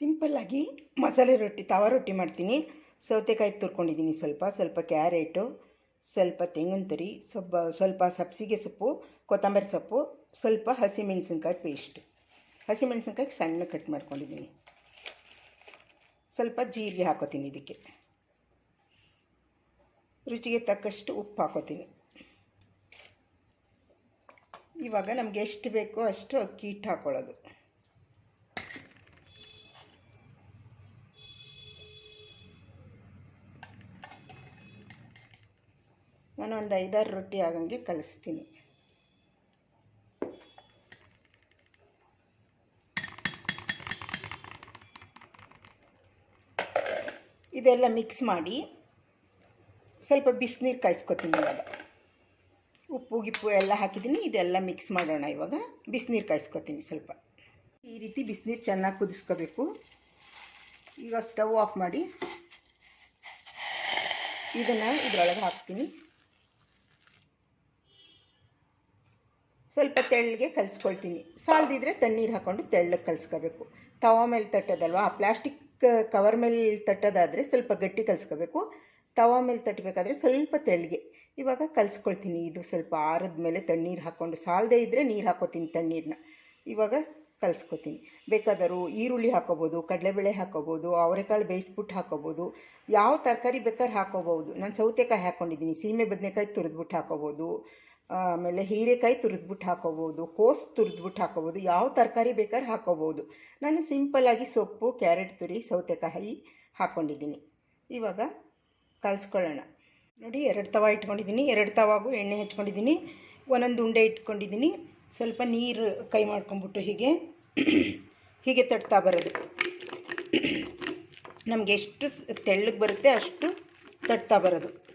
ಸಿಂಪಲ್ಲಾಗಿ ಮಸಾಲೆ ರೊಟ್ಟಿ, ತವ ರೊಟ್ಟಿ ಮಾಡ್ತೀನಿ. ಸೌತೆಕಾಯಿ ತುರ್ಕೊಂಡಿದ್ದೀನಿ ಸ್ವಲ್ಪ ಸ್ವಲ್ಪ ಕ್ಯಾರೆಟು, ಸ್ವಲ್ಪ ತೆಂಗಿನ ತುರಿ, ಸ್ವಲ್ಪ ಸ್ವಲ್ಪ ಸಬ್ಸಿಗೆ ಸೊಪ್ಪು, ಕೊತ್ತಂಬರಿ ಸೊಪ್ಪು, ಸ್ವಲ್ಪ ಹಸಿಮೆಣಸಿನ್ಕಾಯಿ ಪೇಸ್ಟ್ ಹಸಿಮೆಣಸಿನ್ಕಾಯಿ ಸಣ್ಣ ಕಟ್ ಮಾಡ್ಕೊಂಡಿದ್ದೀನಿ. ಸ್ವಲ್ಪ ಜೀರಿಗೆ ಹಾಕೋತೀನಿ ಇದಕ್ಕೆ. ರುಚಿಗೆ ತಕ್ಕಷ್ಟು ಉಪ್ಪು ಹಾಕೋತೀನಿ. ಇವಾಗ ನಮಗೆ ಎಷ್ಟು ಬೇಕೋ ಅಷ್ಟು ಅಕ್ಕಿ ಹಿಟ್ಟು ಹಾಕ್ಕೊಳ್ಳೋದು ನಾನು ಒಂದು ಐದಾರು ರೊಟ್ಟಿ ಆಗಂಗೆ ಕಲಿಸ್ತೀನಿ. ಇದೆಲ್ಲ ಮಿಕ್ಸ್ ಮಾಡಿ ಸ್ವಲ್ಪ ಬಿಸಿನೀರು ಕಾಯಿಸ್ಕೊತೀನಿ ಇವಾಗ. ಉಪ್ಪು ಗಿಪ್ಪು ಎಲ್ಲ ಹಾಕಿದ್ದೀನಿ, ಇದೆಲ್ಲ ಮಿಕ್ಸ್ ಮಾಡೋಣ ಇವಾಗ. ಬಿಸಿನೀರು ಕಾಯಿಸ್ಕೊತೀನಿ ಸ್ವಲ್ಪ. ಈ ರೀತಿ ಬಿಸಿನೀರು ಚೆನ್ನಾಗಿ ಕುದಿಸ್ಕೋಬೇಕು. ಈಗ ಸ್ಟವ್ ಆಫ್ ಮಾಡಿ ಇದನ್ನು ಇದರೊಳಗೆ ಹಾಕ್ತೀನಿ. ಸ್ವಲ್ಪ ತೆಳ್ಳಗೆ ಕಲಿಸ್ಕೊಳ್ತೀನಿ. ಸಾಲದಿದ್ರೆ ತಣ್ಣೀರು ಹಾಕ್ಕೊಂಡು ತೆಳ್ಳಗೆ ಕಲಿಸ್ಕೋಬೇಕು. ತವ ಮೇಲೆ ತಟ್ಟೋದಲ್ವ? ಆ ಪ್ಲಾಸ್ಟಿಕ್ ಕವರ್ ಮೇಲೆ ತಟ್ಟೋದಾದರೆ ಸ್ವಲ್ಪ ಗಟ್ಟಿ ಕಲಿಸ್ಕೋಬೇಕು. ತವ ಮೇಲೆ ತಟ್ಟಬೇಕಾದ್ರೆ ಸ್ವಲ್ಪ ತೆಳ್ಳಗೆ ಇವಾಗ ಕಲಿಸ್ಕೊಳ್ತೀನಿ. ಇದು ಸ್ವಲ್ಪ ಆರದ ಮೇಲೆ ತಣ್ಣೀರು ಹಾಕ್ಕೊಂಡು ಸಾಲದೇ ಇದ್ದರೆ ನೀರು ಹಾಕೋತೀನಿ ತಣ್ಣೀರನ್ನ ಇವಾಗ ಕಲಿಸ್ಕೊತೀನಿ. ಬೇಕಾದರೂ ಈರುಳ್ಳಿ ಹಾಕೋಬೋದು, ಕಡಲೆಬೇಳೆ ಹಾಕೋಬೋದು, ಅವರೆಕಾಳು ಬೇಯಿಸ್ಬಿಟ್ಟು ಹಾಕೋಬೋದು, ಯಾವ ತರಕಾರಿ ಬೇಕಾದ್ರೆ ಹಾಕೋಬೋದು ನಾನು ಸೌತೆಕಾಯಿ ಹಾಕ್ಕೊಂಡಿದ್ದೀನಿ ಸೀಮೆ ಬದನೆಕಾಯಿ ತುರಿದ್ಬಿಟ್ಟು ಹಾಕೋಬೋದು. ಆಮೇಲೆ ಹೀರೆಕಾಯಿ ತುರಿದ್ಬಿಟ್ಟು ಹಾಕೋಬೋದು, ಕೋಸು ತುರಿದ್ಬಿಟ್ಟು ಹಾಕೋಬೋದು, ಯಾವ ತರಕಾರಿ ಬೇಕಾದ್ರೆ ಹಾಕೋಬೋದು. ನಾನು ಸಿಂಪಲ್ಲಾಗಿ ಸೊಪ್ಪು, ಕ್ಯಾರೆಟ್ ತುರಿ, ಸೌತೆಕಾಯಿ ಹಾಕ್ಕೊಂಡಿದ್ದೀನಿ ಇವಾಗ ಕಲಿಸ್ಕೊಳ್ಳೋಣ. ನೋಡಿ, ಎರಡು ತವ ಇಟ್ಕೊಂಡಿದ್ದೀನಿ. ಎರಡು ತವಾಗೂ ಎಣ್ಣೆ ಹಚ್ಕೊಂಡಿದ್ದೀನಿ. ಒಂದೊಂದು ಉಂಡೆ ಇಟ್ಕೊಂಡಿದ್ದೀನಿ. ಸ್ವಲ್ಪ ನೀರು ಕೈ ಮಾಡ್ಕೊಂಬಿಟ್ಟು ಹೀಗೆ ಹೀಗೆ ತಟ್ತಾ ಬರೋದು. ನಮಗೆ ಎಷ್ಟು ತೆಳ್ಳಗೆ ಬರುತ್ತೆ ಅಷ್ಟು ತಟ್ತಾ ಬರೋದು.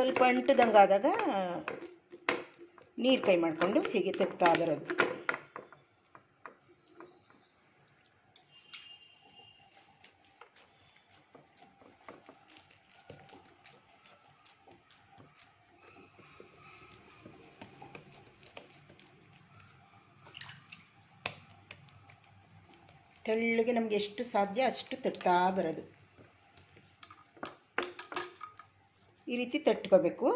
ಸ್ವಲ್ಪ ಅಂಟದಂಗಾದಾಗ ನೀರು ಕೈ ಮಾಡಿಕೊಂಡು ಹೀಗೆ ತಟ್ತಾ ಬರೋದು. ತೆಳ್ಳಗೆ ನಮಗೆ ಎಷ್ಟು ಸಾಧ್ಯ ಅಷ್ಟು ತಟ್ತಾ ಬರೋದು. ಈ ರೀತಿ ತಟ್ಕೋಬೇಕು.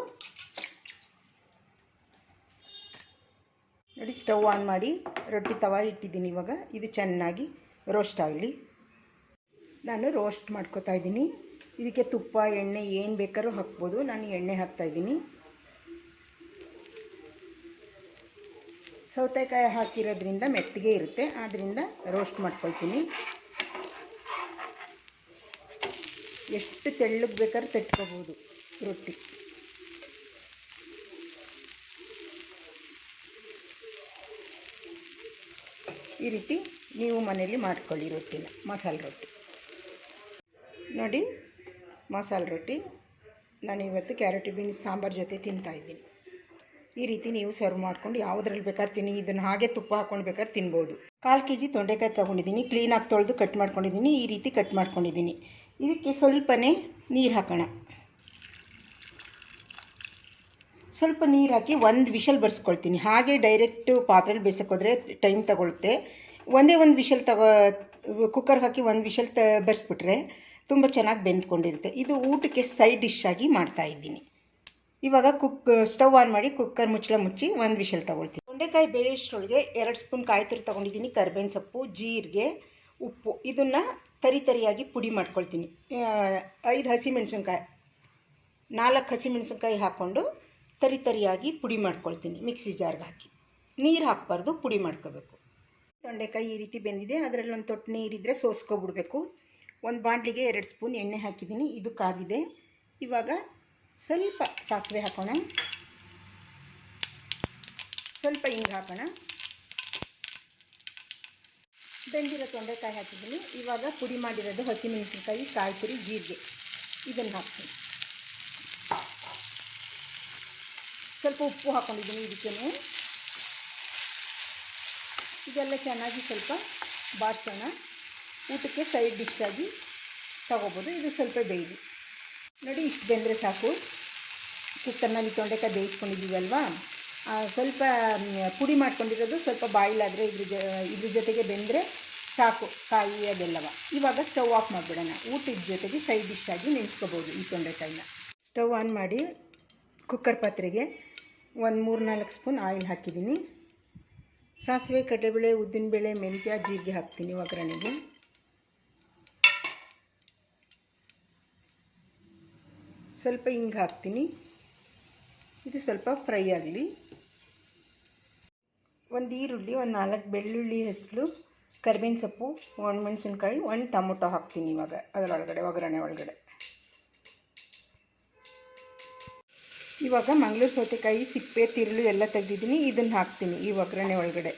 ನೋಡಿ ಸ್ಟವ್ ಆನ್ ಮಾಡಿ ರೊಟ್ಟಿ ತವ ಇಟ್ಟಿದ್ದೀನಿ ಇವಾಗ. ಇದು ಚೆನ್ನಾಗಿ ರೋಸ್ಟ್ ಆಗಲಿ. ನಾನು ರೋಸ್ಟ್ ಮಾಡ್ಕೋತಾ ಇದ್ದೀನಿ. ಇದಕ್ಕೆ ತುಪ್ಪ, ಎಣ್ಣೆ ಏನು ಬೇಕಾದ್ರೂ ಹಾಕ್ಬೋದು. ನಾನು ಎಣ್ಣೆ ಹಾಕ್ತಾಯಿದ್ದೀನಿ ಸೌತೆಕಾಯಿ ಹಾಕಿರೋದ್ರಿಂದ ಮೆತ್ತಗೆ ಇರುತ್ತೆ. ಆದ್ದರಿಂದ ರೋಸ್ಟ್ ಮಾಡ್ಕೊಳ್ತೀನಿ. ಎಷ್ಟು ತೆಳ್ಳಗೆ ಬೇಕಾದ್ರೂ ತಟ್ಕೋಬೋದು. ರೊಟ್ಟಿ. ಈ ರೀತಿ ನೀವು ಮನೇಲಿ ಮಾಡ್ಕೊಳ್ಳಿ ರೊಟ್ಟಿನ ಮಸಾಲೆ ರೊಟ್ಟಿ. ನೋಡಿ, ಮಸಾಲೆ ರೊಟ್ಟಿ ನಾನು ಇವತ್ತು ಕ್ಯಾರೆಟ್ ಬೀನ್ಸ್ ಸಾಂಬಾರು ಜೊತೆ ತಿಂತಾಯಿದ್ದೀನಿ ಈ ರೀತಿ ನೀವು ಸರ್ವ್ ಮಾಡ್ಕೊಂಡು ಯಾವುದ್ರಲ್ಲಿ ಬೇಕಾದ್ರೆ ತಿನ್ನಿ, ಇದನ್ನು ಹಾಗೆ ತುಪ್ಪ ಹಾಕೊಂಡು ಬೇಕಾದ್ರೆ ತಿನ್ಬೋದು. ಕಾಲು ಕೆ ಜಿ ತೊಂಡೆಕಾಯಿ ತೊಗೊಂಡಿದ್ದೀನಿ, ಕ್ಲೀನಾಗಿ ತೊಳೆದು ಕಟ್ ಮಾಡ್ಕೊಂಡಿದ್ದೀನಿ, ಈ ರೀತಿ ಕಟ್ ಮಾಡ್ಕೊಂಡಿದ್ದೀನಿ. ಇದಕ್ಕೆ ಸ್ವಲ್ಪನೇ ನೀರು ಹಾಕೋಣ. ಸ್ವಲ್ಪ ನೀರು ಹಾಕಿ ಒಂದು ವಿಷಲ್ ಬರ್ಸ್ಕೊಳ್ತೀನಿ. ಹಾಗೆ ಡೈರೆಕ್ಟು ಪಾತ್ರೆಲಿ ಬೇಯಿಸೋಕೋದ್ರೆ ಟೈಮ್ ತಗೊಳುತ್ತೆ ಒಂದೇ ಒಂದು ವಿಷಲ್ ತಗೋ ಕುಕ್ಕರ್ಗೆ ಹಾಕಿ ಒಂದು ವಿಷಲ್ ತ, ಬರ್ಸ್ಬಿಟ್ರೆ ತುಂಬ ಚೆನ್ನಾಗಿ ಬೆಂದ್ಕೊಂಡಿರುತ್ತೆ. ಇದು ಊಟಕ್ಕೆ ಸೈಡ್ ಡಿಶ್ ಆಗಿ ಮಾಡ್ತಾ ಇದ್ದೀನಿ. ಇವಾಗ ಕುಕ್ ಸ್ಟವ್ ಆನ್ ಮಾಡಿ ಕುಕ್ಕರ್ ಮುಚ್ಚಳ ಮುಚ್ಚಿ ಒಂದು ವಿಷಲ್ ತೊಗೊಳ್ತೀನಿ. ತೊಂಡೆಕಾಯಿ ಬೇಯಿಸೋಳಿಗೆ ಎರಡು ಸ್ಪೂನ್ ಕಾಯಿ ತುರಿ ತೊಗೊಂಡಿದ್ದೀನಿ. ಕರ್ಬೇವಿನ ಸೊಪ್ಪು, ಜೀರಿಗೆ, ಉಪ್ಪು. ಇದನ್ನು ತರಿ ತರಿಯಾಗಿ ಪುಡಿ ಮಾಡ್ಕೊಳ್ತೀನಿ. ಐದು ಹಸಿಮೆಣಸಿನ್ಕಾಯಿ ನಾಲ್ಕು ಹಸಿಮೆಣಸಿನ್ಕಾಯಿ ಹಾಕ್ಕೊಂಡು ತರಿ ತರಿಯಾಗಿ ಪುಡಿ ಮಾಡ್ಕೊಳ್ತೀನಿ ಮಿಕ್ಸಿ ಜಾರ್ಗೆ ಹಾಕಿ. ನೀರು ಹಾಕ್ಬಾರ್ದು, ಪುಡಿ ಮಾಡ್ಕೋಬೇಕು. ತೊಂಡೆಕಾಯಿ ಈ ರೀತಿ ಬೆಂದಿದೆ. ಅದರಲ್ಲಿ ಒಂದು ತೊಟ್ಟು ನೀರಿದ್ದರೆ ಸೋಸ್ಕೊಬಿಡ್ಬೇಕು. ಒಂದು ಬಾಂಡ್ಲಿಗೆ ಎರಡು ಸ್ಪೂನ್ ಎಣ್ಣೆ ಹಾಕಿದ್ದೀನಿ. ಇದು ಕಾದಿದೆ. ಇವಾಗ ಸ್ವಲ್ಪ ಸಾಸಿವೆ ಹಾಕೋಣ. ಸ್ವಲ್ಪ ಹಿಂಗೆ ಹಾಕೋಣ. ಬೆಂದಿರೋ ತೊಂಡೆಕಾಯಿ ಹಾಕಿದ್ದೀನಿ. ಇವಾಗ ಪುಡಿ ಮಾಡಿರೋದು ಹಸಿಮೆಣಸಿನಕಾಯಿ ಕಾಯಿ ತುರಿ ಜೀರಿಗೆ. ಇದನ್ನು ಹಾಕ್ತೀನಿ. ಸ್ವಲ್ಪ ಉಪ್ಪು ಹಾಕ್ಕೊಂಡಿದ್ದೀನಿ ಇದಕ್ಕೂ ಇದೆಲ್ಲ ಚೆನ್ನಾಗಿ ಸ್ವಲ್ಪ ಬಾಡ್ಸೋಣ ಊಟಕ್ಕೆ ಸೈಡ್ ಡಿಶ್ ಆಗಿ ತಗೋಬೋದು. ಇದು ಸ್ವಲ್ಪ ಬೇಯಿಲಿ ನೋಡಿ, ಇಷ್ಟು ಬೆಂದರೆ ಸಾಕು. ಕುಕ್ಕರ್ನಲ್ಲಿ ತೊಂಡೆಕಾಯಿ ಬೇಯಿಸ್ಕೊಂಡಿದ್ದೀವಲ್ವಾ? ಸ್ವಲ್ಪ ಪುಡಿ ಮಾಡ್ಕೊಂಡಿರೋದು ಸ್ವಲ್ಪ ಬಾಯ್ಲ್ ಆದರೆ ಇದ್ರ ಇದ್ರ ಜೊತೆಗೆ ಬೆಂದರೆ ಸಾಕು. ಕಾಯಿ ಅದೆಲ್ಲವ. ಇವಾಗ ಸ್ಟವ್ ಆಫ್ ಮಾಡಿಬಿಡೋಣ. ಊಟದ ಜೊತೆಗೆ ಸೈಡ್ ಡಿಶ್ ಆಗಿ ನೆನೆಸ್ಕೋಬೋದು ಈ ತೊಂಡೆಕಾಯಿನ. ಸ್ಟವ್ ಆನ್ ಮಾಡಿ ಕುಕ್ಕರ್ ಪಾತ್ರೆಗೆ ಒಂದು ಮೂರು ನಾಲ್ಕು ಸ್ಪೂನ್ ಆಯಿಲ್ ಹಾಕಿದ್ದೀನಿ ಸಾಸಿವೆ, ಕಡಲೆಬೇಳೆ ಉದ್ದಿನಬೇಳೆ ಮೆಂತ್ಯ, ಜೀರಿಗೆ ಹಾಕ್ತೀನಿ ಒಗ್ಗರಣೆಗೆ. ಸ್ವಲ್ಪ ಹಿಂಗೆ ಹಾಕ್ತೀನಿ. ಇದು ಸ್ವಲ್ಪ ಫ್ರೈ ಆಗಲಿ. ಒಂದು ಈರುಳ್ಳಿ, ಒಂದು ನಾಲ್ಕು ಬೆಳ್ಳುಳ್ಳಿ ಹೆಸರು ಕರಿಬೇವಿನ ಸೊಪ್ಪು ಒಣಮೆಣಸಿನ್ಕಾಯಿ ಒಂದು ಟೊಮೊಟೊ ಹಾಕ್ತೀನಿ ಇವಾಗ, ಅದರೊಳಗಡೆ, ಒಗ್ಗರಣೆ ಒಳಗಡೆ. ಇವಾಗ ಮಂಗಳೂರು ಸೌತೆಕಾಯಿ, ಸಿಪ್ಪೆ, ತಿರುಳು ಎಲ್ಲ ತೆಗೆದಿದ್ದೀನಿ. ಇದನ್ನು ಹಾಕ್ತೀನಿ ಈ ಒಗ್ಗರಣೆ ಒಳಗಡೆ.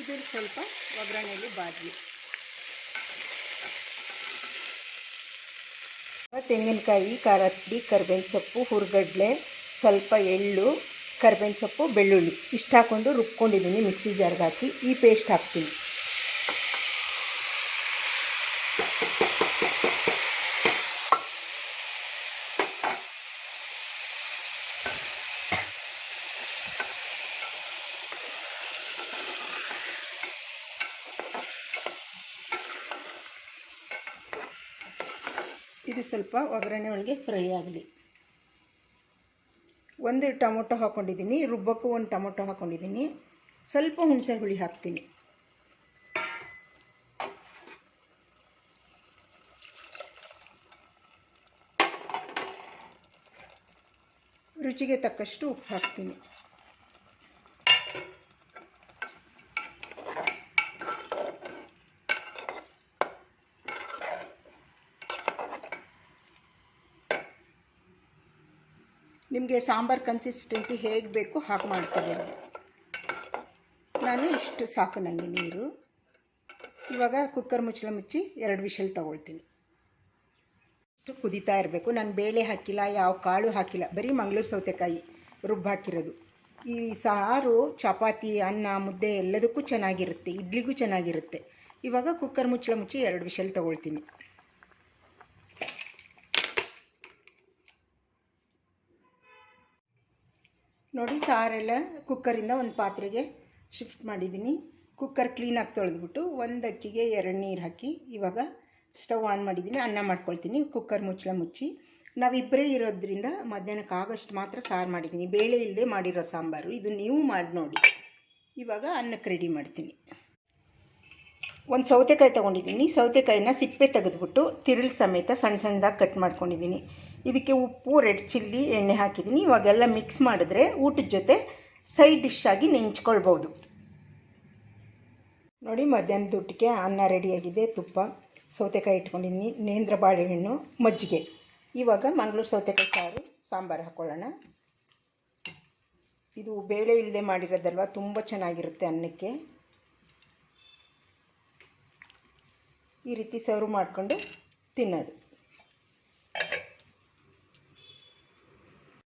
ಇದು ಸ್ವಲ್ಪ ಒಗ್ಗರಣೆಯಲ್ಲಿ ಬಾಜಿ ತೆಂಗಿನಕಾಯಿ, ಖಾರ ಪುಡಿ ಕರ್ಬೇವಿನ ಸೊಪ್ಪು, ಹುರ್ಗಡ್ಲೆ, ಸ್ವಲ್ಪ ಎಳ್ಳು ಕರ್ಬೇವಿನ ಸೊಪ್ಪು, ಬೆಳ್ಳುಳ್ಳಿ. ಇಷ್ಟು ಹಾಕ್ಕೊಂಡು ರುಬ್ಕೊಂಡಿದ್ದೀನಿ ಮಿಕ್ಸಿ ಜಾರ್ಗೆ ಹಾಕಿ. ಈ ಪೇಸ್ಟ್ ಹಾಕ್ತೀನಿ. ಇದು ಸ್ವಲ್ಪ ಒಗ್ಗರಣೆ ಒಳಗೆ ಫ್ರೈ ಆಗಲಿ. ಒಂದು ಟೊಮೊಟೊ ಹಾಕ್ಕೊಂಡಿದ್ದೀನಿ ರುಬ್ಬಕ್ಕೂ ಒಂದು ಟೊಮೊಟೊ ಹಾಕ್ಕೊಂಡಿದ್ದೀನಿ ಸ್ವಲ್ಪ ಹುಣಸೆ ಹುಳಿ ಹಾಕ್ತೀನಿ. ರುಚಿಗೆ ತಕ್ಕಷ್ಟು ಉಪ್ಪು ಹಾಕ್ತೀನಿ. ನಿಮಗೆ ಸಾಂಬಾರು ಕನ್ಸಿಸ್ಟೆನ್ಸಿ ಹೇಗೆ ಬೇಕು ಹಾಗೆ ಮಾಡ್ಕೋಬೋದು ನಾನು ಇಷ್ಟು ಸಾಕು ನನಗೆ ನೀರು. ಇವಾಗ ಕುಕ್ಕರ್ ಮುಚ್ಚಳ ಮುಚ್ಚಿ ಎರಡು ವಿಷಲ್ ತಗೊಳ್ತೀನಿ. ಇಷ್ಟು ಕುದೀತಾ ಇರಬೇಕು. ನಾನು ಬೇಳೆ ಹಾಕಿಲ್ಲ, ಯಾವ ಕಾಳು ಹಾಕಿಲ್ಲ. ಬರೀ ಮಂಗಳೂರು ಸೌತೆಕಾಯಿ ರುಬ್ಬು ಹಾಕಿರೋದು. ಈ ಸಾರು, ಚಪಾತಿ, ಅನ್ನ, ಮುದ್ದೆ ಎಲ್ಲದಕ್ಕೂ ಚೆನ್ನಾಗಿರುತ್ತೆ. ಇಡ್ಲಿಗೂ ಚೆನ್ನಾಗಿರುತ್ತೆ. ಇವಾಗ ಕುಕ್ಕರ್ ಮುಚ್ಚಳ ಮುಚ್ಚಿ ಎರಡು ವಿಷಲ್ ತಗೊಳ್ತೀನಿ. ನೋಡಿ ಸಾರೆಲ್ಲ ಕುಕ್ಕರಿಂದ ಒಂದು ಪಾತ್ರೆಗೆ ಶಿಫ್ಟ್ ಮಾಡಿದ್ದೀನಿ ಕುಕ್ಕರ್ ಕ್ಲೀನಾಗಿ ತೊಳೆದ್ಬಿಟ್ಟು ಒಂದು ಅಕ್ಕಿಗೆ ಎರಡು ನೀರು ಹಾಕಿ ಇವಾಗ ಸ್ಟವ್ ಆನ್ ಮಾಡಿದ್ದೀನಿ ಅನ್ನ ಮಾಡ್ಕೊಳ್ತೀನಿ. ಕುಕ್ಕರ್ ಮುಚ್ಚಳ ಮುಚ್ಚಿ. ನಾವಿಬ್ಬರೇ ಇರೋದ್ರಿಂದ ಮಧ್ಯಾಹ್ನಕ್ಕೆ ಆಗೋಷ್ಟು ಮಾತ್ರ ಸಾರು ಮಾಡಿದ್ದೀನಿ ಬೇಳೆ ಇಲ್ಲದೆ ಮಾಡಿರೋ ಸಾಂಬಾರು. ಇದು ನೀವು ಮಾಡಿ ನೋಡಿ. ಇವಾಗ ಅನ್ನಕ್ಕೆ ರೆಡಿ ಮಾಡ್ತೀನಿ. ಒಂದು ಸೌತೆಕಾಯಿ ತೊಗೊಂಡಿದ್ದೀನಿ ಸೌತೆಕಾಯಿನ ಸಿಪ್ಪೆ ತೆಗೆದ್ಬಿಟ್ಟು ತಿರುಳು ಸಮೇತ ಸಣ್ಣ ಸಣ್ಣದಾಗಿ ಕಟ್ ಮಾಡ್ಕೊಂಡಿದ್ದೀನಿ ಇದಕ್ಕೆ ಉಪ್ಪು, ರೆಡ್ ಚಿಲ್ಲಿ, ಎಣ್ಣೆ ಹಾಕಿದ್ದೀನಿ. ಇವಾಗೆಲ್ಲ ಮಿಕ್ಸ್ ಮಾಡಿದ್ರೆ ಊಟದ ಜೊತೆ ಸೈಡ್ ಡಿಶ್ ಆಗಿ ನೆಂಚ್ಕೊಳ್ಬೋದು ನೋಡಿ, ಮಧ್ಯಾಹ್ನದ ಊಟಕ್ಕೆ ಅನ್ನ ರೆಡಿಯಾಗಿದೆ ತುಪ್ಪ, ಸೌತೆಕಾಯಿ ಇಟ್ಕೊಂಡಿದ್ದೀನಿ, ನೇಂದ್ರ ಬಾಳೆಹಣ್ಣು, ಮಜ್ಜಿಗೆ. ಇವಾಗ ಮಂಗಳೂರು ಸೌತೆಕಾಯಿ ಸಾರು, ಸಾಂಬಾರು ಹಾಕ್ಕೊಳ್ಳೋಣ ಇದು ಬೇಳೆ ಇಲ್ಲದೆ ಮಾಡಿರೋದಲ್ವ, ತುಂಬ ಚೆನ್ನಾಗಿರುತ್ತೆ ಅನ್ನಕ್ಕೆ. ಈ ರೀತಿ ಸರ್ವ್ ಮಾಡಿಕೊಂಡು ತಿನ್ನೋದು.